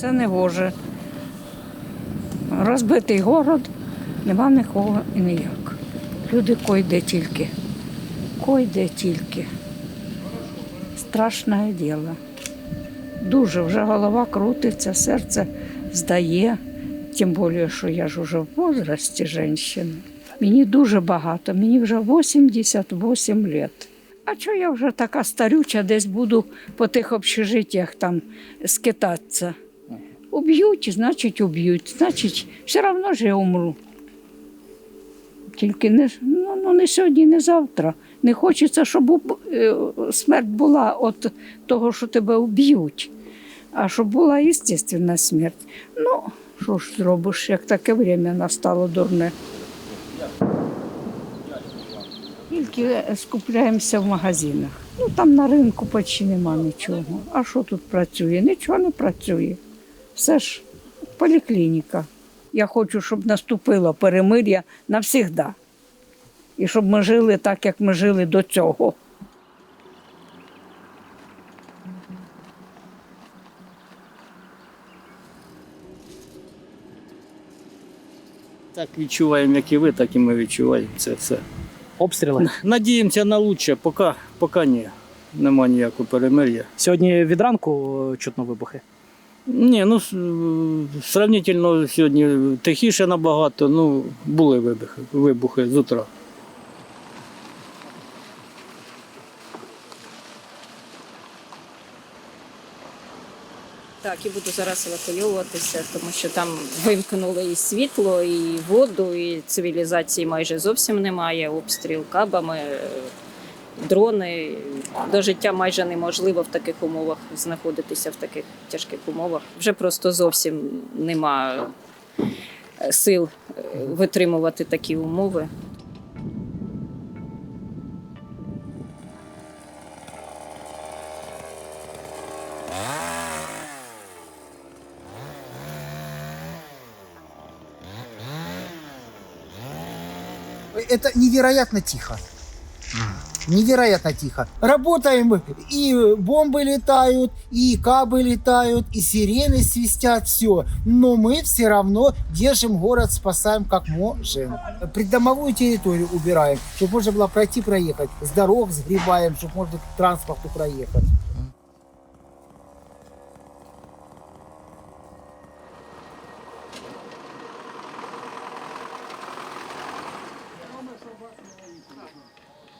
Це не гоже. Розбитий город, нема нікого і ніяк. Люди койде тільки. Койде тільки. Страшне діло. Дуже вже голова крутиться, серце здає. Тим більше, що я ж уже в возрасті жінки. Мені дуже багато, мені вже 88 років. А що я вже така старюча, десь буду по тих общежиттях там скитатися. Уб'ють, значить, уб'ють. Значить, все одно ж я умру. Тільки не, ну, ну, не сьогодні, не завтра. Не хочеться, щоб е, смерть була від того, що тебе вб'ють, а щоб була естественна смерть. Ну, що ж зробиш, як таке время настало дурне. Тільки скупляємося в магазинах. Ну там на ринку почти нема нічого. А що тут працює? Нічого не працює. Все ж поліклініка. Я хочу, щоб наступило перемир'я навсігда. І щоб ми жили так, як ми жили до цього. Так відчуваємо, як і ви, так і ми відчуваємо це все. Обстріли. Надіємося на лучше, поки, поки ні. Нема ніякого перемир'я. Сьогодні від ранку е, чутно вибухи. Ні, ну сравнительно сьогодні тихіше набагато, ну були вибухи, вибухи з утра. Так, і буду зараз евакуйовуватися, тому що там вимкнули і світло, і воду, і цивілізації майже зовсім немає. Обстріл кабами, дрони. До життя майже неможливо в таких умовах знаходитися в таких тяжких умовах. Вже просто зовсім нема е, сил е, витримувати такі умови. это невероятно тихо. Невероятно тихо. Работаем, и бомбы летают, и кабы летают, и сирены свистят, все. Но мы все равно держим город, спасаем как можем. Придомовую территорию убираем, чтобы можно было пройти, проехать. С дорог сгребаем, чтобы можно транспорту проехать.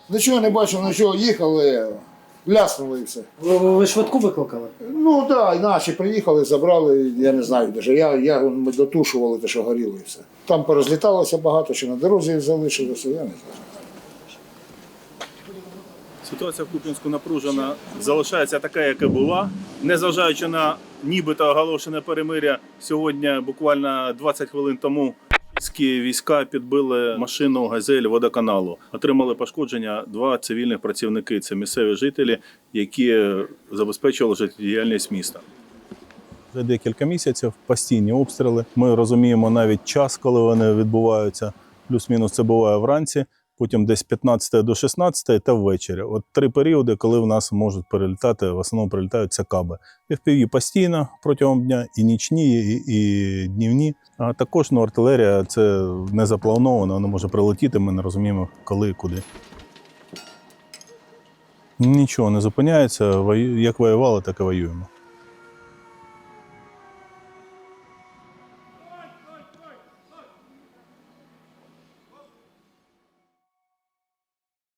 Нічого не бачив, нічого їхали, ляснули і все. Ви, ви швидку викликали? Ну так, да, наші приїхали, забрали, я не знаю даже. Я, я ми дотушували те, що горіло і все. Там порозліталося багато, що на дорозі залишилося, я не знаю. Ситуація в Куп'янську напружена, залишається така, як і була. Незважаючи на нібито оголошене перемиря, сьогодні буквально 20 хвилин тому російські війська підбили машину газель водоканалу. Отримали пошкодження два цивільних працівники. Це місцеві жителі, які забезпечували життєдіяльність міста. Вже декілька місяців постійні обстріли. Ми розуміємо навіть час, коли вони відбуваються. Плюс-мінус це буває вранці, потім десь 15 до 16 та ввечері. От три періоди, коли в нас можуть перелітати, в основному прилітають це каби. FPV постійно протягом дня, і нічні, і, і днівні. А також ну, артилерія це не заплановано, вона може прилетіти, ми не розуміємо, коли і куди. Нічого не зупиняється. Як воювали, так і воюємо.